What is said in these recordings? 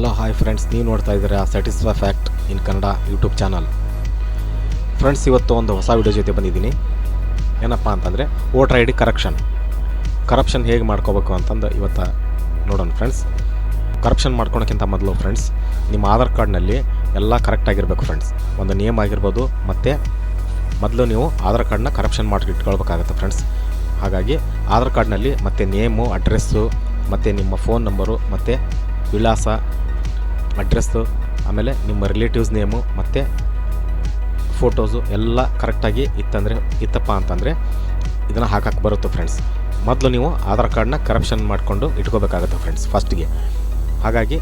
Hello, hi friends. ನೀವು ನೋಡ್ತಾ ಇದ್ದೀರಾ satisfy fact in Kannada YouTube channel friends, ಇವತ್ತು ಒಂದು ಹೊಸ ವಿಡಿಯೋ ಜೊತೆ ಬಂದಿದ್ದೀನಿ. ಏನಪ್ಪ ಅಂತಂದರೆ voter I D correction correction ಹೇಗೆ ಮಾಡ್ಕೋಬೇಕು ಅಂತಂದು ಇವತ್ತು ನೋಡೋಣ ಫ್ರೆಂಡ್ಸ್. ಕರಪ್ಷನ್ ಮಾಡ್ಕೊಳೋಕ್ಕಿಂತ ಮೊದಲು ಫ್ರೆಂಡ್ಸ್, ನಿಮ್ಮ ಆಧಾರ್ ಕಾರ್ಡ್ನಲ್ಲಿ ಎಲ್ಲ ಕರೆಕ್ಟಾಗಿರಬೇಕು ಫ್ರೆಂಡ್ಸ್. ಒಂದು ನೇಮ್ ಆಗಿರ್ಬೋದು, ಮತ್ತು ಮೊದಲು ನೀವು ಆಧಾರ್ ಕಾರ್ಡ್ನ ಕರಪ್ಷನ್ ಮಾಡಿ ಇಟ್ಕೊಳ್ಬೇಕಾಗುತ್ತೆ ಫ್ರೆಂಡ್ಸ್. ಹಾಗಾಗಿ ಆಧಾರ್ ಕಾರ್ಡ್ನಲ್ಲಿ ಮತ್ತು ನೇಮು, ಅಡ್ರೆಸ್ಸು, ಮತ್ತು ನಿಮ್ಮ ಫೋನ್ ನಂಬರು ಮತ್ತು ವಿಳಾಸ ಅಡ್ರೆಸ್ಸು, ಆಮೇಲೆ ನಿಮ್ಮ ರಿಲೇಟಿವ್ಸ್ ನೇಮು ಮತ್ತು ಫೋಟೋಸು ಎಲ್ಲ ಕರೆಕ್ಟಾಗಿ ಇತ್ತಂದರೆ, ಇತ್ತಪ್ಪ ಅಂತಂದರೆ ಇದನ್ನು ಹಾಕಕ್ಕೆ ಬರುತ್ತೆ ಫ್ರೆಂಡ್ಸ್ ಮೊದಲು ನೀವು ಆಧಾರ್ ಕಾರ್ಡ್ನ ಕರಪ್ಷನ್ ಮಾಡಿಕೊಂಡು ಇಟ್ಕೋಬೇಕಾಗುತ್ತೆ ಫ್ರೆಂಡ್ಸ್ ಫಸ್ಟ್ಗೆ ಹಾಗಾಗಿ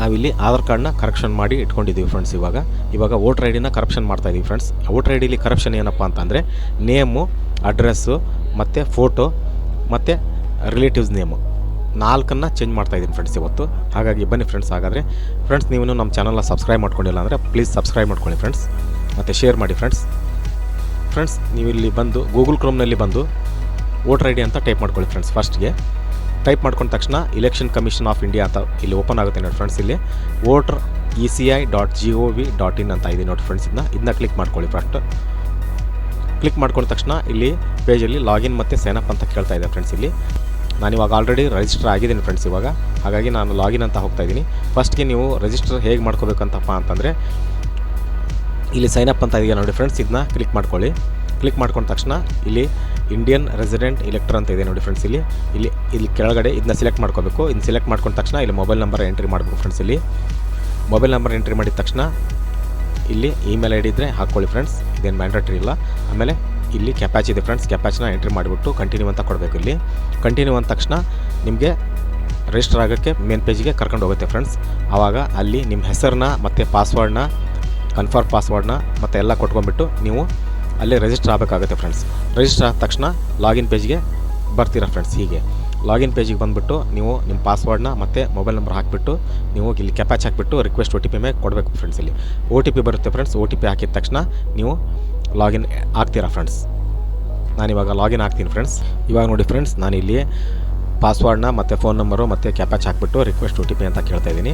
ನಾವಿಲ್ಲಿ ಆಧಾರ್ ಕಾರ್ಡ್ನ ಕರೆಕ್ಷನ್ ಮಾಡಿ ಇಟ್ಕೊಂಡಿದ್ದೀವಿ ಫ್ರೆಂಡ್ಸ್ ಇವಾಗ. ಇವಾಗ ವೋಟರ್ ಐ ಡಿನ ಕರಪ್ಷನ್ ಮಾಡ್ತಾಯಿದ್ದೀವಿ ಫ್ರೆಂಡ್ಸ್ ವೋಟರ್ ಐ ಡಿಲಿ ಕರಪ್ಷನ್ ಏನಪ್ಪ ಅಂತಂದರೆ ನೇಮು ಅಡ್ರೆಸ್ಸು ಮತ್ತು ಫೋಟೋ ಮತ್ತು ರಿಲೇಟಿವ್ಸ್ ನೇಮು ನಾಲ್ಕನ್ನು ಚೇಂಜ್ ಮಾಡ್ತಾ ಇದ್ದೀನಿ ಫ್ರೆಂಡ್ಸ್ ಇವತ್ತು. ಹಾಗಾಗಿ ಬನ್ನಿ ಫ್ರೆಂಡ್ಸ್ ಹಾಗಾದರೆ. ಫ್ರೆಂಡ್ಸ್ ನೀವು ನಮ್ಮ ಚಾನಲ್ನ ಸಬ್ಸ್ಕ್ರೈಬ್ ಮಾಡ್ಕೊಂಡಿಲ್ಲ ಅಂದರೆ ಪ್ಲೀಸ್ ಸಬ್ಸ್ಕ್ರೈಬ್ ಮಾಡ್ಕೊಳ್ಳಿ ಫ್ರೆಂಡ್ಸ್ ಮತ್ತು ಶೇರ್ ಮಾಡಿ ಫ್ರೆಂಡ್ಸ್ ಫ್ರೆಂಡ್ಸ್ ನೀವು ಇಲ್ಲಿ ಬಂದು ಗೂಗಲ್ ಕ್ರೋಮ್ನಲ್ಲಿ ಬಂದು ವೋಟರ್ ಐ ಡಿ ಅಂತ ಟೈಪ್ ಮಾಡ್ಕೊಳ್ಳಿ ಫ್ರೆಂಡ್ಸ್ ಫಸ್ಟ್ಗೆ ಟೈಪ್ ಮಾಡ್ಕೊಂಡ ತಕ್ಷಣ ಇಲೆಕ್ಷನ್ ಕಮಿಷನ್ ಆಫ್ ಇಂಡಿಯಾ ಅಂತ ಇಲ್ಲಿ ಓಪನ್ ಆಗುತ್ತೆ ನೋಡಿ ಫ್ರೆಂಡ್ಸ್ ಇಲ್ಲಿ. Voter E C I dot G O V dot in ಅಂತ ಇದೆ ನೋಡಿ ಫ್ರೆಂಡ್ಸ್ ಇದನ್ನ ಇದನ್ನ ಕ್ಲಿಕ್ ಮಾಡ್ಕೊಳ್ಳಿ ಫಸ್ಟ್ ಕ್ಲಿಕ್ ಮಾಡ್ಕೊಂಡ ತಕ್ಷಣ ಇಲ್ಲಿ ಪೇಜಲ್ಲಿ ಲಾಗಿನ್ ಮತ್ತು ಸೈನಪ್ ಅಂತ ಕೇಳ್ತಾ ಇದೆ ಫ್ರೆಂಡ್ಸ್ ಇಲ್ಲಿ. ನಾನು ಇವಾಗ ಆಲ್ರೆಡಿ ರಿಜಿಸ್ಟರ್ ಆಗಿದ್ದೀನಿ ಫ್ರೆಂಡ್ಸ್ ಇವಾಗ. ಹಾಗಾಗಿ ನಾನು ಲಾಗಿನ್ ಅಂತ ಹೋಗ್ತಾ ಇದ್ದೀನಿ. ಫಸ್ಟ್ಗೆ ನೀವು ರಿಜಿಸ್ಟರ್ ಹೇಗೆ ಮಾಡ್ಕೋಬೇಕಂತಪ್ಪ ಅಂತಂದರೆ, ಇಲ್ಲಿ ಸೈನಪ್ ಅಂತ ಇದೆಯಾ ನೋಡಿ ಫ್ರೆಂಡ್ಸ್ ಇದನ್ನ ಕ್ಲಿಕ್ ಮಾಡ್ಕೊಳ್ಳಿ. ಕ್ಲಿಕ್ ಮಾಡ್ಕೊಂಡ ತಕ್ಷಣ ಇಲ್ಲಿ ಇಂಡಿಯನ್ ರೆಸಿಡೆಂಟ್ ಇಲೆಕ್ಟರ್ ಅಂತ ಇದೆ ನೋಡಿ ಫ್ರೆಂಡ್ಸ್ ಇಲ್ಲಿ. ಇಲ್ಲಿ ಇಲ್ಲಿ ಕೆಳಗಡೆ ಇದನ್ನ ಸೆಲೆಕ್ಟ್ ಮಾಡ್ಕೋಬೇಕು. ಇದನ್ನ ಸೆಲೆಕ್ಟ್ ಮಾಡ್ಕೊಂಡ ತಕ್ಷಣ ಇಲ್ಲಿ ಮೊಬೈಲ್ ನಂಬರ್ ಎಂಟ್ರಿ ಮಾಡಬೇಕು ಫ್ರೆಂಡ್ಸ್ ಇಲ್ಲಿ. ಮೊಬೈಲ್ ನಂಬರ್ ಎಂಟ್ರಿ ಮಾಡಿದ ತಕ್ಷಣ ಇಲ್ಲಿ ಇಮೇಲ್ ಐ ಡಿ ಇದ್ದರೆ ಹಾಕ್ಕೊಳ್ಳಿ ಫ್ರೆಂಡ್ಸ್ ಇದೇನು ಮ್ಯಾಂಡ್ರೇಟ್ರಿ ಇಲ್ಲ. ಆಮೇಲೆ ಇಲ್ಲಿ ಕ್ಯಾಪ್ಯಾಚ್ ಇದೆ ಫ್ರೆಂಡ್ಸ್ ಕ್ಯಾಪ್ಯಾಚ್ನ ಎಂಟ್ರಿ ಮಾಡಿಬಿಟ್ಟು ಕಂಟಿನ್ಯೂ ಅಂತ ಕೊಡಬೇಕು ಇಲ್ಲಿ. ಕಂಟಿನ್ಯೂ ಅಂದ ತಕ್ಷಣ ನಿಮಗೆ ರಿಜಿಸ್ಟರ್ ಆಗೋಕ್ಕೆ ಮೇನ್ ಪೇಜಿಗೆ ಕರ್ಕೊಂಡು ಹೋಗುತ್ತೆ ಫ್ರೆಂಡ್ಸ್ ಆವಾಗ ಅಲ್ಲಿ ನಿಮ್ಮ ಹೆಸರನ್ನ ಮತ್ತು ಪಾಸ್ವರ್ಡ್ನ ಕನ್ಫರ್ಮ್ ಪಾಸ್ವರ್ಡ್ನ ಮತ್ತು ಎಲ್ಲ ಕೊಟ್ಕೊಂಡ್ಬಿಟ್ಟು ನೀವು ಅಲ್ಲಿ ರಿಜಿಸ್ಟರ್ ಆಗಬೇಕಾಗುತ್ತೆ ಫ್ರೆಂಡ್ಸ್ ರಿಜಿಸ್ಟರ್ ಆದ ತಕ್ಷಣ ಲಾಗಿನ್ ಪೇಜ್ಗೆ ಬರ್ತೀರಾ ಫ್ರೆಂಡ್ಸ್ ಹೀಗೆ. ಲಾಗಿನ್ ಪೇಜಿಗೆ ಬಂದುಬಿಟ್ಟು ನೀವು ನಿಮ್ಮ ಪಾಸ್ವರ್ಡ್ನ ಮತ್ತು ಮೊಬೈಲ್ ನಂಬರ್ ಹಾಕಿಬಿಟ್ಟು ನೀವು ಇಲ್ಲಿ ಕ್ಯಾಪ್ಯಾಚ್ ಹಾಕಿಬಿಟ್ಟು ರಿಕ್ವೆಸ್ಟ್ ಒ ಟಿ ಪಿ ಮೇಲೆ ಕೊಡಬೇಕು ಫ್ರೆಂಡ್ಸ್ ಇಲ್ಲಿ. ಒ ಟಿ ಪಿ ಬರುತ್ತೆ ಫ್ರೆಂಡ್ಸ್ ಒ ಟಿ ಪಿ ಹಾಕಿದ ತಕ್ಷಣ ನೀವು ಲಾಗಿನ್ ಆಗ್ತೀರಾ ಫ್ರೆಂಡ್ಸ್ ನಾನಿವಾಗ ಲಾಗಿನ್ ಆಗ್ತೀನಿ ಫ್ರೆಂಡ್ಸ್ ಇವಾಗ ನೋಡಿ ಫ್ರೆಂಡ್ಸ್ ನಾನು ಇಲ್ಲಿ ಪಾಸ್ವರ್ಡ್ನ ಮತ್ತು ಫೋನ್ ನಂಬರು ಮತ್ತು ಕ್ಯಾಪ್ಯಾಚ್ ಹಾಕ್ಬಿಟ್ಟು ರಿಕ್ವೆಸ್ಟ್ ಒ ಟಿ ಪಿ ಅಂತ ಕೇಳ್ತಾ ಇದ್ದೀನಿ.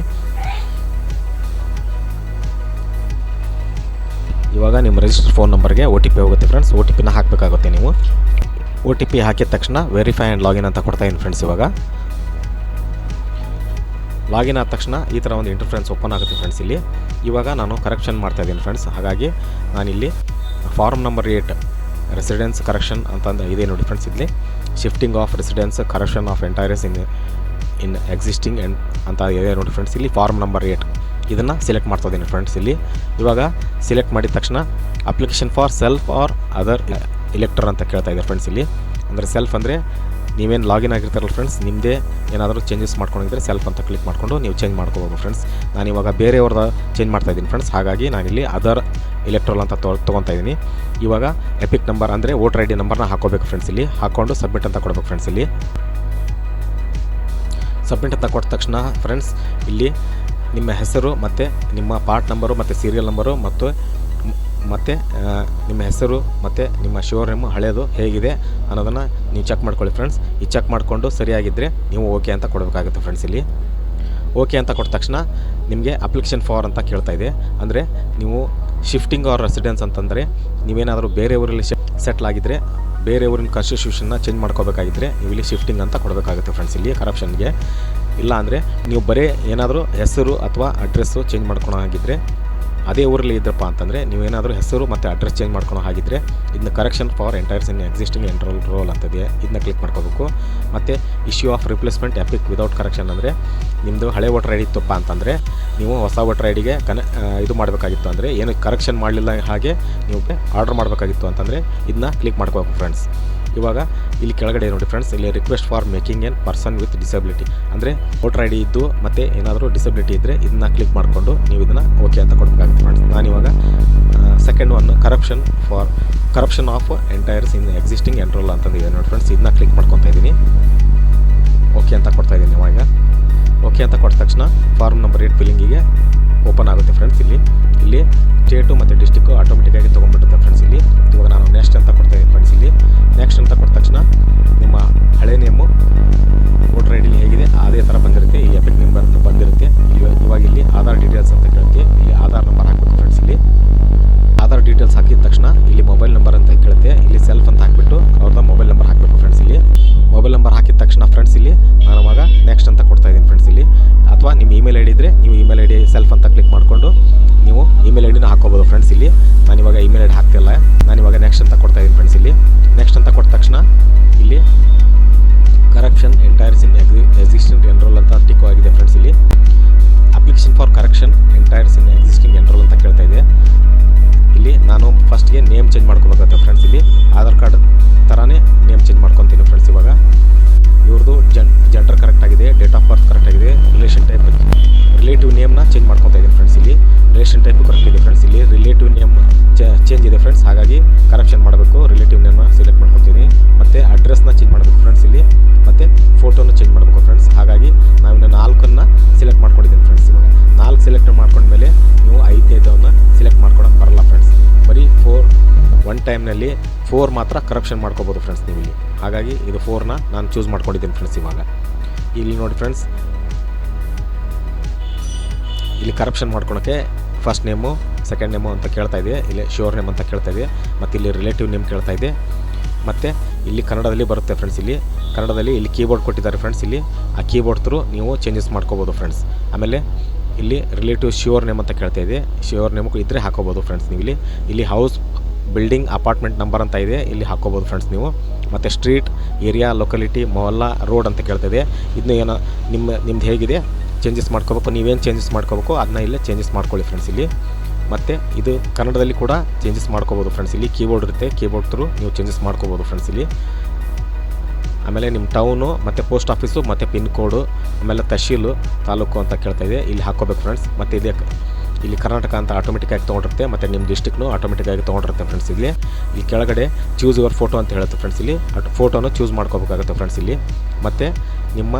ಇವಾಗ ನಿಮ್ಮ ರಿಜಿಸ್ಟರ್ ಫೋನ್ ನಂಬರ್ಗೆ ಒ ಟಿ ಪಿ ಹೋಗುತ್ತೆ ಫ್ರೆಂಡ್ಸ್ ಒ ಟಿ ಪಿನ ಹಾಕಬೇಕಾಗುತ್ತೆ ನೀವು. ಒ ಟಿ ಪಿ ಹಾಕಿದ ತಕ್ಷಣ ವೆರಿಫೈ ಆ್ಯಂಡ್ ಲಾಗಿನ್ ಅಂತ ಕೊಡ್ತಾ ಇದ್ದೀನಿ ಫ್ರೆಂಡ್ಸ್ ಇವಾಗ. ಲಾಗಿನ್ ಆದ ತಕ್ಷಣ ಈ ಥರ ಒಂದು ಇಂಟರ್ಫ್ರೆನ್ಸ್ ಓಪನ್ ಆಗುತ್ತೆ ಫ್ರೆಂಡ್ಸ್ ಇಲ್ಲಿ. ಇವಾಗ ನಾನು ಕರೆಕ್ಷನ್ ಮಾಡ್ತಾ ಇದ್ದೀನಿ ಫ್ರೆಂಡ್ಸ್ ಹಾಗಾಗಿ ನಾನಿಲ್ಲಿ form number eight residence correction ಅಂತಂದು ಇದೆ ನೋಡಿ ಫ್ರೆಂಡ್ಸ್ ಇಲ್ಲಿ. Shifting of residence correction of entries in in existing end ಅಂತ ಇದೆ ನೋಡಿ ಫ್ರೆಂಡ್ಸ್ ಇಲ್ಲಿ ಫಾರ್ಮ್ ನಂಬರ್ ಏಟ್. ಇದನ್ನು ಸೆಲೆಕ್ಟ್ ಮಾಡ್ತಾ ಇದ್ದೀನಿ ಫ್ರೆಂಡ್ಸ್ ಇಲ್ಲಿ. ಇವಾಗ ಸೆಲೆಕ್ಟ್ ಮಾಡಿದ ತಕ್ಷಣ application for self or other elector ಅಂತ ಕೇಳ್ತಾ ಇದೆ ಫ್ರೆಂಡ್ಸ್ ಇಲ್ಲಿ. ಅಂದರೆ ಸೆಲ್ಫ್ ಅಂದರೆ ನೀವೇನು ಲಾಗಿನ್ ಆಗಿರ್ತಾರಲ್ಲ ಫ್ರೆಂಡ್ಸ್ ನಿಮ್ಮದೇ ಏನಾದರೂ ಚೇಂಜಸ್ ಮಾಡ್ಕೊಂಡಿದ್ರೆ ಸೆಲ್ಫ್ ಅಂತ ಕ್ಲಿಕ್ ಮಾಡಿಕೊಂಡು ನೀವು ಚೇಂಜ್ ಮಾಡ್ಕೋಬೋದು ಫ್ರೆಂಡ್ಸ್ ನಾನು ಇವಾಗ ಬೇರೆಯವ್ರದ್ದು ಚೇಂಜ್ ಮಾಡ್ತಾ ಇದ್ದೀನಿ ಫ್ರೆಂಡ್ಸ್ ಹಾಗಾಗಿ ನಾನಿಲ್ಲಿ ಅದರ್ ಎಲೆಕ್ಟ್ರೋಲ್ ಅಂತ ತೊಗೊತಾ ಇದ್ದೀನಿ. ಇವಾಗ ಎಪಿಕ್ ನಂಬರ್ ಅಂದರೆ ವೋಟರ್ ಐ ಡಿ ನಂಬರ್ನ ಹಾಕೋಬೇಕು ಫ್ರೆಂಡ್ಸ್ ಇಲ್ಲಿ. ಹಾಕ್ಕೊಂಡು ಸಬ್ಮಿಟ್ ಅಂತ ಕೊಡಬೇಕು ಫ್ರೆಂಡ್ಸ್ ಇಲ್ಲಿ. ಸಬ್ಮಿಟ್ ಅಂತ ಕೊಟ್ಟ ತಕ್ಷಣ ಫ್ರೆಂಡ್ಸ್ ಇಲ್ಲಿ ನಿಮ್ಮ ಹೆಸರು ಮತ್ತು ನಿಮ್ಮ ಪಾರ್ಟ್ ನಂಬರು ಮತ್ತು ಸೀರಿಯಲ್ ನಂಬರು ಮತ್ತು ಮತ್ತು ನಿಮ್ಮ ಹೆಸರು ಮತ್ತು ನಿಮ್ಮ ಶೋರ್ ನೇಮು ಹಳೆಯದು ಹೇಗಿದೆ ಅನ್ನೋದನ್ನು ನೀವು ಚೆಕ್ ಮಾಡ್ಕೊಳ್ಳಿ ಫ್ರೆಂಡ್ಸ್ ಈ ಚೆಕ್ ಮಾಡಿಕೊಂಡು ಸರಿಯಾಗಿದ್ದರೆ ನೀವು ಓಕೆ ಅಂತ ಕೊಡಬೇಕಾಗುತ್ತೆ ಫ್ರೆಂಡ್ಸ್ ಇಲ್ಲಿ. ಓಕೆ ಅಂತ ಕೊಟ್ಟ ತಕ್ಷಣ ನಿಮಗೆ ಅಪ್ಲಿಕೇಶನ್ ಫಾರ್ ಅಂತ ಕೇಳ್ತಾ ಇದೆ. ಅಂದರೆ ನೀವು ಶಿಫ್ಟಿಂಗ್ ಆರ್ ರೆಸಿಡೆನ್ಸ್ ಅಂತಂದರೆ ನೀವೇನಾದರೂ ಬೇರೆ ಊರಲ್ಲಿ ಸೆಟ್ಲ್ ಆಗಿದ್ದರೆ ಬೇರೆ ಊರಿನ ಕಾನ್ಸ್ಟಿಟ್ಯೂಷನ್ನ ಚೇಂಜ್ ಮಾಡ್ಕೋಬೇಕಾಗಿದ್ದರೆ ನೀವು ಇಲ್ಲಿ ಶಿಫ್ಟಿಂಗ್ ಅಂತ ಕೊಡಬೇಕಾಗುತ್ತೆ ಫ್ರೆಂಡ್ಸ್ ಇಲ್ಲಿ ಕರಪ್ಷನ್ಗೆ ಇಲ್ಲ ಅಂದರೆ ನೀವು ಬರೀ ಏನಾದರೂ ಹೆಸರು ಅಥವಾ ಅಡ್ರೆಸ್ಸು ಚೇಂಜ್ ಮಾಡ್ಕೊಳೋ ಹಾಗಿದ್ದರೆ ಅದೇ ಊರಲ್ಲಿ ಇದ್ರಪ್ಪ ಅಂತಂದರೆ ನೀವೇನಾದರೂ ಹೆಸರು ಮತ್ತು ಅಡ್ರೆಸ್ ಚೇಂಜ್ ಮಾಡ್ಕೊಳೋ ಹಾಗಿದ್ರೆ ಇದನ್ನ correction for entries in existing enrol roll ಅಂತಿದೆ. ಇದನ್ನ ಕ್ಲಿಕ್ ಮಾಡ್ಕೋಬೇಕು. ಮತ್ತು issue of replacement EPIC without correction ಅಂದರೆ ನಿಮ್ಮದು ಹಳೆ ವೋಟರ್ ಐ ಡಿ ಇತ್ತಪ್ಪ ಅಂತಂದರೆ ನೀವು ಹೊಸ ವೋಟರ್ ಐ ಡಿಗೆ ಕನೆ ಇದು ಮಾಡಬೇಕಾಗಿತ್ತು ಅಂದರೆ ಏನು ಕರೆಕ್ಷನ್ ಮಾಡಲಿಲ್ಲ ಹಾಗೆ ನೀವು ಆರ್ಡರ್ ಮಾಡಬೇಕಾಗಿತ್ತು ಅಂತಂದರೆ ಇದನ್ನ ಕ್ಲಿಕ್ ಮಾಡ್ಕೋಬೇಕು ಫ್ರೆಂಡ್ಸ್ ಇವಾಗ ಇಲ್ಲಿ ಕೆಳಗಡೆ ನೋಡಿ ಫ್ರೆಂಡ್ಸ್ ಇಲ್ಲಿ request for making an person with disability ಅಂದರೆ ವೋಟರ್ ಐ ಡಿ ಇದ್ದು ಮತ್ತು ಏನಾದರೂ ಡಿಸಬಿಲಿಟಿ ಇದ್ದರೆ ಇದನ್ನ ಕ್ಲಿಕ್ ಮಾಡಿಕೊಂಡು ನೀವು ಇದನ್ನು ಓಕೆ ಅಂತ ಕೊಡಬೇಕಾಗುತ್ತೆ ಫ್ರೆಂಡ್ಸ್ ನಾನಿವಾಗ second one corruption for corruption of entries in existing enrol ಅಂತಂದಿದೆ. ನೋಡಿ ಫ್ರೆಂಡ್ಸ್ ಇದನ್ನ ಕ್ಲಿಕ್ ಮಾಡ್ಕೊತಾ ಇದ್ದೀನಿ. ಓಕೆ ಅಂತ ಕೊಡ್ತಾ ಇದ್ದೀನಿ ಇವಾಗ. ಓಕೆ ಅಂತ ಕೊಟ್ಟ ತಕ್ಷಣ ಫಾರ್ಮ್ ನಂಬರ್ ಏಟ್ ಫಿಲ್ಲಿಂಗಿಗೆ ಓಪನ್ ಆಗುತ್ತೆ ಫ್ರೆಂಡ್ಸ್ ಇಲ್ಲಿ. ಇಲ್ಲಿ ಸ್ಟೇಟು ಮತ್ತು ಡಿಸ್ಟಿಕ್ಕು ಆಟೋಮೆಟಿಕ್ಕಾಗಿ ತೊಗೊಂಡ್ಬಿಡುತ್ತೆ ಫ್ರೆಂಡ್ಸ್ ಇಲ್ಲಿ. ಇವಾಗ ನಾನು ನೆಕ್ಸ್ಟ್ ಅಂತ ಕೊಡ್ತಾ ಇದ್ದೀನಿ ಫ್ರೆಂಡ್ಸ್ ಇಲ್ಲಿ. ನೆಕ್ಸ್ಟ್ ಅಂತ ಕೊಟ್ಟ ತಕ್ಷಣ ನಿಮ್ಮ ಹಳೆ ನೇಮು ಸೆಲ್ಫ್ ಅಂತ ಕ್ಲಿಕ್ ಮಾಡಿಕೊಂಡು ನೀವು ಇಮೇಲ್ ಐ ಡಿನ ಹಾಕೋಬೋದು ಫ್ರೆಂಡ್ಸ್ ಇಲ್ಲಿ. ನಾನು ಇವಾಗ ಇಮೇಲ್ ಐ ಡಿ ಹಾಕ್ತಿಲ್ಲ. ನಾನು ಇವಾಗ ನೆಕ್ಸ್ಟ್ ಅಂತ ಕೊಡ್ತಾ ಇದ್ದೀನಿ ಫ್ರೆಂಡ್ಸ್ ಇಲ್ಲಿ. ನೆಕ್ಸ್ಟ್ ಅಂತ ಕೊಟ್ಟ ತಕ್ಷಣ ಇಲ್ಲಿ correction entries in existing enrol ಅಂತ ಟಿಕ್ ಆಗಿದೆ ಫ್ರೆಂಡ್ಸ್ ಇಲ್ಲಿ. Application for correction entries in existing enrol ಅಂತ ಕೇಳ್ತಾ ಇದೆ. ಇಲ್ಲಿ ನಾನು ಫಸ್ಟ್ಗೆ ನೇಮ್ ಚೇಂಜ್ ಮಾಡ್ಕೋಬೇಕಾಗುತ್ತೆ ಫ್ರೆಂಡ್ಸ್ ಇಲ್ಲಿ. ಆಧಾರ್ ಕಾರ್ಡ್ ಥರನೇ ನೇಮ್ ಚೇಂಜ್ ಮಾಡ್ಕೊತೀನಿ ಫ್ರೆಂಡ್ಸ್ ಇವಾಗ. ಇವ್ರದ್ದು ಜನ್ ಜೆಂಡರ್ ಕರೆಕ್ಟ್ ಆಗಿದೆ ಡೇಟ್ ಆಫ್ ಬರ್ತ್ ಕರೆಕ್ಟ್ ಆಗಿದೆ. ರಿಲೇಷನ್ ಟೈಪ್ ರಿಲೇಟಿವ್ ನೇಮ್ನ ಚೇಂಜ್ ಮಾಡ್ಕೊತಾ ಇದ್ದೀನಿ ಫ್ರೆಂಡ್ಸ್ ಇಲ್ಲಿ. ರಿಲೇಷನ್ ಟೈಪ್ ಕರೆಕ್ಟ್ ಇದೆ ಫ್ರೆಂಡ್ಸ್ ಇಲ್ಲಿ. ರಿಲೇಟಿವ್ ನೇಮ್ ಚೇಂಜ್ ಇದೆ ಫ್ರೆಂಡ್ಸ್ ಹಾಗಾಗಿ ಕರೆಕ್ಷನ್ ಮಾಡಬೇಕು. ರಿಲೇಟಿವ್ ನೇಮ್ನ ಸೆಲೆಕ್ಟ್ ಮಾಡ್ಕೊತೀನಿ. ಮತ್ತು ಅಡ್ರೆಸ್ನ ಚೇಂಜ್ ಮಾಡಬೇಕು ಫ್ರೆಂಡ್ಸ್ ಇಲ್ಲಿ. ಮತ್ತು ಫೋಟೋನ ಚೇಂಜ್ ಮಾಡಬೇಕು ಫ್ರೆಂಡ್ಸ್ ಹಾಗಾಗಿ ನಾವಿನ್ನು ನಾಲ್ಕನ್ನು ಸೆಲೆಕ್ಟ್ ಮಾಡ್ಕೊಂಡಿದ್ದೀನಿ ಫ್ರೆಂಡ್ಸ್ ಇವಾಗ. ನಾಲ್ಕು ಸೆಲೆಕ್ಟ್ ಮಾಡ್ಕೊಂಡ್ಮೇಲೆ ನೀವು ಐದನೇದವನ್ನ ಸೆಲೆಕ್ಟ್ ಮಾಡ್ಕೊಳಕ್ಕೆ ಬರಲ್ಲ ಫ್ರೆಂಡ್ಸ್ ಬರೀ ಫೋರ್ ಒನ್ ಟೈಮ್ನಲ್ಲಿ ಫೋರ್ ಮಾತ್ರ ಕರಪ್ಷನ್ ಮಾಡ್ಕೋಬೋದು ಫ್ರೆಂಡ್ಸ್ ನೀವು ಇಲ್ಲಿ ಹಾಗಾಗಿ ಇದು ಫೋರ್ನ ನಾನು ಚೂಸ್ ಮಾಡ್ಕೊಂಡಿದ್ದೀನಿ ಫ್ರೆಂಡ್ಸ್ ಇವಾಗ. ಇಲ್ಲಿ ನೋಡಿ ಫ್ರೆಂಡ್ಸ್ ಇಲ್ಲಿ ಕರಪ್ಷನ್ ಮಾಡ್ಕೊಳಕ್ಕೆ ಫಸ್ಟ್ ನೇಮು ಸೆಕೆಂಡ್ ನೇಮು ಅಂತ ಕೇಳ್ತಾ ಇದೆ ಇಲ್ಲಿ ಶೋರ್ ನೇಮ್ ಅಂತ ಕೇಳ್ತಾ ಇದೆ ಮತ್ತು ಇಲ್ಲಿ ರಿಲೇಟಿವ್ ನೇಮ್ ಕೇಳ್ತಾ ಇದೆ ಮತ್ತು ಇಲ್ಲಿ ಕನ್ನಡದಲ್ಲಿ ಬರುತ್ತೆ ಫ್ರೆಂಡ್ಸ್ ಇಲ್ಲಿ. ಕನ್ನಡದಲ್ಲಿ ಇಲ್ಲಿ ಕೀಬೋರ್ಡ್ ಕೊಟ್ಟಿದ್ದಾರೆ ಫ್ರೆಂಡ್ಸ್ ಇಲ್ಲಿ. ಆ ಕೀಬೋರ್ಡ್ ಥ್ರೂ ನೀವು ಚೇಂಜಸ್ ಮಾಡ್ಕೋಬೋದು ಫ್ರೆಂಡ್ಸ್ ಆಮೇಲೆ ಇಲ್ಲಿ ರಿಲೇಟಿವ್ ಶ್ಯೂರ್ ನೇಮ್ ಅಂತ ಕೇಳ್ತಾ ಇದೆ ಶ್ಯೂರ್ ನೇಮ್ ಇದ್ದರೆ ಹಾಕೋಬೋದು ಫ್ರೆಂಡ್ಸ್ ನೀವು ಇಲ್ಲಿ. ಇಲ್ಲಿ ಹೌಸ್ ಬಿಲ್ಡಿಂಗ್ ಅಪಾರ್ಟ್ಮೆಂಟ್ ನಂಬರ್ ಅಂತ ಇದೆ. ಇಲ್ಲಿ ಹಾಕೋಬೋದು ಫ್ರೆಂಡ್ಸ್ ನೀವು. ಮತ್ತು street area locality mohalla road ಅಂತ ಕೇಳ್ತಾ ಇದೆ ಇದನ್ನ ಏನೋ ನಿಮ್ಮ, ನಿಮ್ದು ಹೇಗಿದೆ? ಚೇಂಜಸ್ ಮಾಡ್ಕೋಬೇಕು, ನೀವೇನು ಚೇಂಜಸ್ ಮಾಡ್ಕೋಬೇಕು ಅದನ್ನ ಇಲ್ಲೇ ಚೇಂಜಸ್ ಮಾಡ್ಕೊಳ್ಳಿ ಫ್ರೆಂಡ್ಸ್ ಇಲ್ಲಿ. ಮತ್ತು ಇದು ಕನ್ನಡದಲ್ಲಿ ಕೂಡ ಚೇಂಜಸ್ ಮಾಡ್ಕೋಬೋದು ಫ್ರೆಂಡ್ಸ್ ಇಲ್ಲಿ. ಕೀಬೋರ್ಡ್ ಇರುತ್ತೆ ಕೀಬೋರ್ಡ್ ಥ್ರೂ ನೀವು ಚೇಂಜಸ್ ಮಾಡ್ಕೋಬೋದು ಫ್ರೆಂಡ್ಸ್ ಇಲ್ಲಿ. ಆಮೇಲೆ ನಿಮ್ಮ ಟೌನು ಮತ್ತು ಪೋಸ್ಟ್ ಆಫೀಸು ಮತ್ತು ಪಿನ್ ಕೋಡು ಆಮೇಲೆ ತಹಶೀಲು, ತಾಲೂಕು ಅಂತ ಕೇಳ್ತಾ ಇದೆ. ಇಲ್ಲಿ ಹಾಕೋಬೇಕು ಫ್ರೆಂಡ್ಸ್ ಮತ್ತು ಇದೇ ಇಲ್ಲಿ ಕರ್ನಾಟಕ ಅಂತ ಆಟೋಮೆಟಿಕ್ಕಾಗಿ ತೊಗೊಂಡಿರುತ್ತೆ. ಮತ್ತು ನಿಮ್ಮ ಡಿಸ್ಟಿಕ್ನು ಆಟೋಮೆಟಿಕ್ಕಾಗಿ ತೊಗೊಂಡಿರುತ್ತೆ ಫ್ರೆಂಡ್ಸ್ ಇಲ್ಲಿ. ಇಲ್ಲಿ ಕೆಳಗಡೆ ಚೂಸ್ ಯುವರ್ ಫೋಟೋ ಅಂತ ಹೇಳುತ್ತೆ ಫ್ರೆಂಡ್ಸ್ ಇಲ್ಲಿ. ಫೋಟೋನ ಚೂಸ್ ಮಾಡ್ಕೋಬೇಕಾಗುತ್ತೆ ಫ್ರೆಂಡ್ಸ್ ಇಲ್ಲಿ. ಮತ್ತು ನಿಮ್ಮ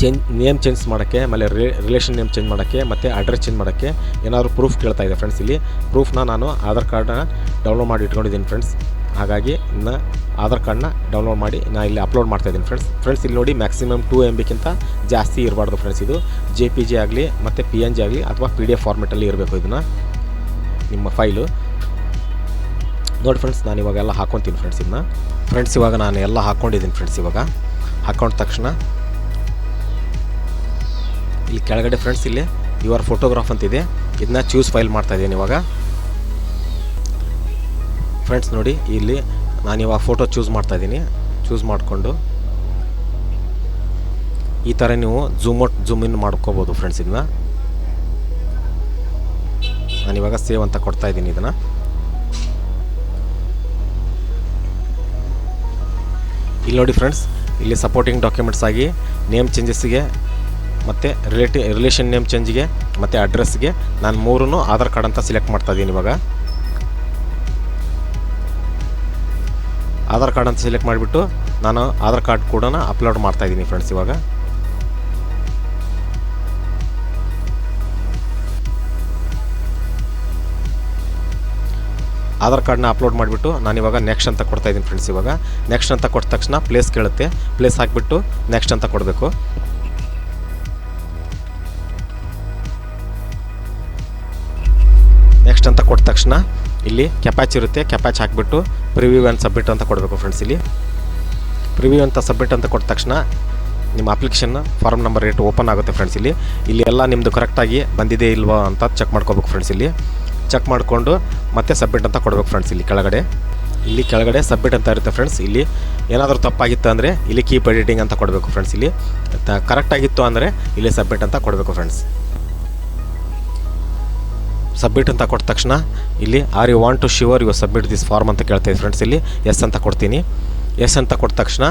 ಚೇಂಜ್, ನೇಮ್ ಚೇಂಜ್ ಮಾಡೋಕ್ಕೆ, ಆಮೇಲೆ ರಿಲೇಷನ್ ನೇಮ್ ಚೇಂಜ್ ಮಾಡೋಕ್ಕೆ, ಮತ್ತು ಅಡ್ರೆಸ್ ಚೇಂಜ್ ಮಾಡೋಕ್ಕೆ ಏನಾದರೂ ಪ್ರೂಫ್ ಕೇಳ್ತಾ ಇದೆ ಫ್ರೆಂಡ್ಸ್ ಇಲ್ಲಿ. ಪ್ರೂಫ್ನ ನಾನು ಆಧಾರ್ ಕಾರ್ಡನ್ನ ಡೌನ್ಲೋಡ್ ಮಾಡಿ ಇಟ್ಕೊಂಡಿದ್ದೀನಿ ಫ್ರೆಂಡ್ಸ್ ಹಾಗಾಗಿ ಇನ್ನು ಆಧಾರ್ ಕಾರ್ಡ್ನ ಡೌನ್ಲೋಡ್ ಮಾಡಿ ನಾನು ಇಲ್ಲಿ ಅಪ್ಲೋಡ್ ಮಾಡ್ತಾ ಇದ್ದೀನಿ ಫ್ರೆಂಡ್ಸ್ ಫ್ರೆಂಡ್ಸ್ ಇಲ್ಲಿ ನೋಡಿ ಮ್ಯಾಕ್ಸಿಮಮ್ ಟು ಎಂ ಬಿಕ್ಕಿಂತ ಜಾಸ್ತಿ ಇರಬಾರ್ದು ಫ್ರೆಂಡ್ಸ್ ಇದು. ಜೆ ಪಿ ಜಿ ಆಗಲಿ, ಮತ್ತು ಪಿ ಎನ್ ಜಿ ಆಗಲಿ ಅಥವಾ ಪಿ ಡಿ ಎಫ್ ಫಾರ್ಮೆಟಲ್ಲಿ ಇರಬೇಕು ಇದನ್ನು. ನಿಮ್ಮ ಫೈಲು ನೋಡಿ ಫ್ರೆಂಡ್ಸ್ ನಾನು ಇವಾಗೆಲ್ಲ ಹಾಕ್ಕೊತೀನಿ ಫ್ರೆಂಡ್ಸ್ ಇದನ್ನ ಫ್ರೆಂಡ್ಸ್ ಇವಾಗ ನಾನು ಎಲ್ಲ ಹಾಕ್ಕೊಂಡಿದ್ದೀನಿ ಫ್ರೆಂಡ್ಸ್ ಇವಾಗ. ಹಾಕ್ಕೊಂಡ ತಕ್ಷಣ ಇಲ್ಲಿ ಕೆಳಗಡೆ ಫ್ರೆಂಡ್ಸ್ ಇಲ್ಲಿ ಯುವರ್ ಫೋಟೋಗ್ರಾಫ್ ಅಂತಿದೆ. ಇದನ್ನ ಚೂಸ್ ಫೈಲ್ ಮಾಡ್ತಾ ಇದ್ದೀನಿ ಇವಾಗ. ಫ್ರೆಂಡ್ಸ್ ನೋಡಿ, ಇಲ್ಲಿ ನಾನು ಇವಾಗ ಫೋಟೋ ಚೂಸ್ ಮಾಡ್ತಾ ಇದ್ದೀನಿ. ಚೂಸ್ ಮಾಡಿಕೊಂಡು. ಈ ಥರ ನೀವು ಝೂಮ್ ಔಟ್ ಝೂಮ್ ಇನ್ ಮಾಡ್ಕೋಬೋದು ಫ್ರೆಂಡ್ಸ್ ಇದನ್ನ. ನಾನಿವಾಗ ಸೇವ್ ಅಂತ ಕೊಡ್ತಾ ಇದ್ದೀನಿ ಇದನ್ನು. ಇಲ್ಲಿ ನೋಡಿ ಫ್ರೆಂಡ್ಸ್ ಇಲ್ಲಿ ಸಪೋರ್ಟಿಂಗ್ ಡಾಕ್ಯುಮೆಂಟ್ಸ್ ಆಗಿ ನೇಮ್ ಚೇಂಜಸ್ಸಿಗೆ ಮತ್ತು ರಿಲೇಟಿ ರಿಲೇಷನ್ ನೇಮ್ ಚೇಂಜ್ಗೆ ಮತ್ತು ಅಡ್ರೆಸ್ಗೆ ನಾನು ಮೂರೂ ಆಧಾರ್ ಕಾರ್ಡ್ ಅಂತ ಸೆಲೆಕ್ಟ್ ಮಾಡ್ತಾ ಇದ್ದೀನಿ ಇವಾಗ. ಆಧಾರ್ ಕಾರ್ಡ್ ಅಂತ ಸೆಲೆಕ್ಟ್ ಮಾಡಿಬಿಟ್ಟು ನಾನು ಆಧಾರ್ ಕಾರ್ಡ್ ಕೂಡ ಅಪ್ಲೋಡ್ ಮಾಡ್ತಾ ಇದ್ದೀನಿ ಫ್ರೆಂಡ್ಸ್ ಇವಾಗ. ಆಧಾರ್ ಕಾರ್ಡ್ನ ಅಪ್ಲೋಡ್ ಮಾಡಿಬಿಟ್ಟು ನಾನು ಇವಾಗ ನೆಕ್ಸ್ಟ್ ಅಂತ ಕೊಡ್ತಾ ಇದ್ದೀನಿ ಫ್ರೆಂಡ್ಸ್ ಇವಾಗ. ನೆಕ್ಸ್ಟ್ ಅಂತ ಕೊಟ್ಟ ತಕ್ಷಣ ಪ್ಲೇಸ್ ಕೇಳುತ್ತೆ. ಪ್ಲೇಸ್ ಹಾಕಿಬಿಟ್ಟು ನೆಕ್ಸ್ಟ್ ಅಂತ ಕೊಡಬೇಕು. ನೆಕ್ಸ್ಟ್ ಅಂತ ಕೊಟ್ಟ ತಕ್ಷಣ ಇಲ್ಲಿ ಕೆಪ್ಯಾಚ್ ಇರುತ್ತೆ ಕೆಪ್ಯಾಚ್ ಹಾಕಿಬಿಟ್ಟು ಪ್ರಿವ್ಯೂ ಅಂತ ಸಬ್ಮಿಟ್ ಅಂತ ಕೊಡಬೇಕು ಫ್ರೆಂಡ್ಸ್ ಇಲ್ಲಿ. ಪ್ರಿವ್ಯೂ ಅಂತ ಸಬ್ಮಿಟ್ ಅಂತ ಕೊಟ್ಟ ತಕ್ಷಣ ನಿಮ್ಮ application form number eight open ಆಗುತ್ತೆ ಫ್ರೆಂಡ್ಸ್ ಇಲ್ಲಿ. ಇಲ್ಲಿ ಎಲ್ಲ ನಿಮ್ಮದು ಕರೆಕ್ಟಾಗಿ ಬಂದಿದೆ ಇಲ್ವಾ ಅಂತ ಚೆಕ್ ಮಾಡ್ಕೋಬೇಕು ಫ್ರೆಂಡ್ಸ್ ಇಲ್ಲಿ. ಚೆಕ್ ಮಾಡಿಕೊಂಡು ಮತ್ತೆ ಸಬ್ಮಿಟ್ ಅಂತ ಕೊಡಬೇಕು ಫ್ರೆಂಡ್ಸ್ ಇಲ್ಲಿ ಕೆಳಗಡೆ. ಇಲ್ಲಿ ಕೆಳಗಡೆ ಸಬ್ಮಿಟ್ ಅಂತ ಇರುತ್ತೆ ಫ್ರೆಂಡ್ಸ್ ಇಲ್ಲಿ. ಏನಾದರೂ ತಪ್ಪಾಗಿತ್ತು ಅಂದರೆ ಇಲ್ಲಿ ಕೀಪ್ ಎಡಿಟಿಂಗ್ ಅಂತ ಕೊಡಬೇಕು ಫ್ರೆಂಡ್ಸ್ ಇಲ್ಲಿ. ಕರೆಕ್ಟಾಗಿತ್ತು ಅಂದರೆ ಇಲ್ಲಿ ಸಬ್ಮಿಟ್ ಅಂತ ಕೊಡಬೇಕು ಫ್ರೆಂಡ್ಸ್ ಸಬ್ಮಿಟ್ ಅಂತ ಕೊಟ್ಟ ತಕ್ಷಣ ಇಲ್ಲಿ are you want to sure you submit this form ಅಂತ ಕೇಳ್ತೀವಿ ಫ್ರೆಂಡ್ಸ್ ಇಲ್ಲಿ. ಎಸ್ ಅಂತ ಕೊಡ್ತೀನಿ. ಎಸ್ ಅಂತ ಕೊಟ್ಟ ತಕ್ಷಣ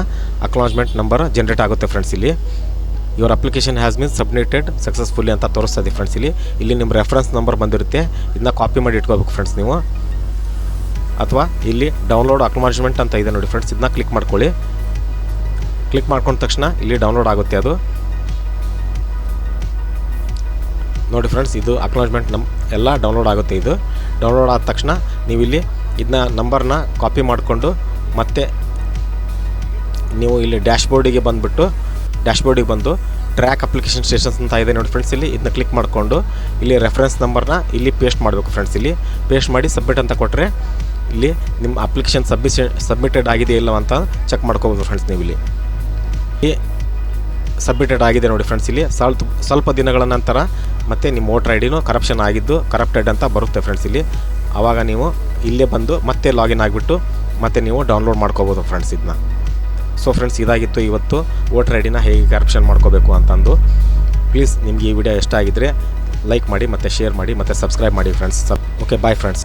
ಅಕ್ನಾಲಜ್ಮೆಂಟ್ ನಂಬರ್ ಜನ್ರೇಟ್ ಆಗುತ್ತೆ ಫ್ರೆಂಡ್ಸ್ ಇಲ್ಲಿ. Your application has been submitted successfully ಅಂತ ತೋರಿಸ್ತದೆ ಫ್ರೆಂಡ್ಸ್ ಇಲ್ಲಿ. ಇಲ್ಲಿ ನಿಮ್ಮ ರೆಫರೆನ್ಸ್ ನಂಬರ್ ಬಂದಿರುತ್ತೆ. ಇದನ್ನ ಕಾಪಿ ಮಾಡಿ ಇಟ್ಕೋಬೇಕು ಫ್ರೆಂಡ್ಸ್ ನೀವು. ಅಥವಾ ಇಲ್ಲಿ ಡೌನ್ಲೋಡ್ ಅಕ್ನಾಲಜ್ಮೆಂಟ್ ಅಂತ ಇದೆ ನೋಡಿ ಫ್ರೆಂಡ್ಸ್ ಇದನ್ನ ಕ್ಲಿಕ್ ಮಾಡ್ಕೊಳ್ಳಿ. ಕ್ಲಿಕ್ ಮಾಡ್ಕೊಂಡ ತಕ್ಷಣ ಇಲ್ಲಿ ಡೌನ್ಲೋಡ್ ಆಗುತ್ತೆ ಅದು. ನೋಡಿ ಫ್ರೆಂಡ್ಸ್ ಇದು ಅಕ್ನಾಲಜ್ಮೆಂಟ್ ನಮ್ಮ ಎಲ್ಲ ಡೌನ್ಲೋಡ್ ಆಗುತ್ತೆ ಇದು. ಡೌನ್ಲೋಡ್ ಆದ ತಕ್ಷಣ ನೀವು ಇಲ್ಲಿ ಇದನ್ನ ನಂಬರ್ನ ಕಾಪಿ ಮಾಡಿಕೊಂಡು ಮತ್ತೆ ನೀವು ಇಲ್ಲಿ ಡ್ಯಾಶ್ಬೋರ್ಡಿಗೆ ಬಂದುಬಿಟ್ಟು ಡ್ಯಾಶ್ಬೋರ್ಡಿಗೆ ಬಂದು ಟ್ರ್ಯಾಕ್ ಅಪ್ಲಿಕೇಶನ್ ಸ್ಟೇಷನ್ಸ್ ಅಂತ ಇದೆ ನೋಡಿ ಫ್ರೆಂಡ್ಸ್ ಇಲ್ಲಿ ಇದನ್ನ ಕ್ಲಿಕ್ ಮಾಡಿಕೊಂಡು ಇಲ್ಲಿ ರೆಫರೆನ್ಸ್ ನಂಬರ್ನ ಇಲ್ಲಿ ಪೇಸ್ಟ್ ಮಾಡಬೇಕು ಫ್ರೆಂಡ್ಸ್ ಇಲ್ಲಿ ಪೇಸ್ಟ್ ಮಾಡಿ ಸಬ್ಮಿಟ್ ಅಂತ ಕೊಟ್ಟರೆ ಇಲ್ಲಿ ನಿಮ್ಮ ಅಪ್ಲಿಕೇಶನ್ ಸಬ್ಮಿಷ ಸಬ್ಮಿಟೆಡ್ ಆಗಿದೆ ಇಲ್ಲವ ಅಂತ ಚೆಕ್ ಮಾಡ್ಕೋಬೋದು ಫ್ರೆಂಡ್ಸ್ ನೀವು ಇಲ್ಲಿ ಸಬ್ಮಿಟೆಡ್ ಆಗಿದೆ ನೋಡಿ ಫ್ರೆಂಡ್ಸ್ ಇಲ್ಲಿ ಸ್ವಲ್ಪ ಸ್ವಲ್ಪ ದಿನಗಳ ನಂತರ ಮತ್ತು ನಿಮ್ಮ ವೋಟರ್ ಐ ಡಿನೂ ಕರಪ್ಷನ್ ಆಗಿದ್ದು ಕರಪ್ಟೆಡ್ ಅಂತ ಬರುತ್ತೆ ಫ್ರೆಂಡ್ಸ್ ಇಲ್ಲಿ. ಆವಾಗ ನೀವು ಇಲ್ಲೇ ಬಂದು ಮತ್ತೆ ಲಾಗಿನ್ ಆಗಿಬಿಟ್ಟು ಮತ್ತೆ ನೀವು ಡೌನ್ಲೋಡ್ ಮಾಡ್ಕೋಬೋದು ಫ್ರೆಂಡ್ಸ್ ಇದನ್ನ ಸೊ ಫ್ರೆಂಡ್ಸ್ ಇದಾಗಿತ್ತು ಇವತ್ತು, ವೋಟರ್ ಐ ಡಿನ ಹೇಗೆ ಕರಪ್ಷನ್ ಮಾಡ್ಕೋಬೇಕು ಅಂತಂದು. ಪ್ಲೀಸ್ ನಿಮಗೆ ಈ ವಿಡಿಯೋ ಇಷ್ಟ ಆಗಿದ್ದರೆ ಲೈಕ್ ಮಾಡಿ ಮತ್ತು ಶೇರ್ ಮಾಡಿ ಮತ್ತು ಸಬ್ಸ್ಕ್ರೈಬ್ ಮಾಡಿ ಫ್ರೆಂಡ್ಸ್ ಓಕೆ ಬಾಯ್ ಫ್ರೆಂಡ್ಸ್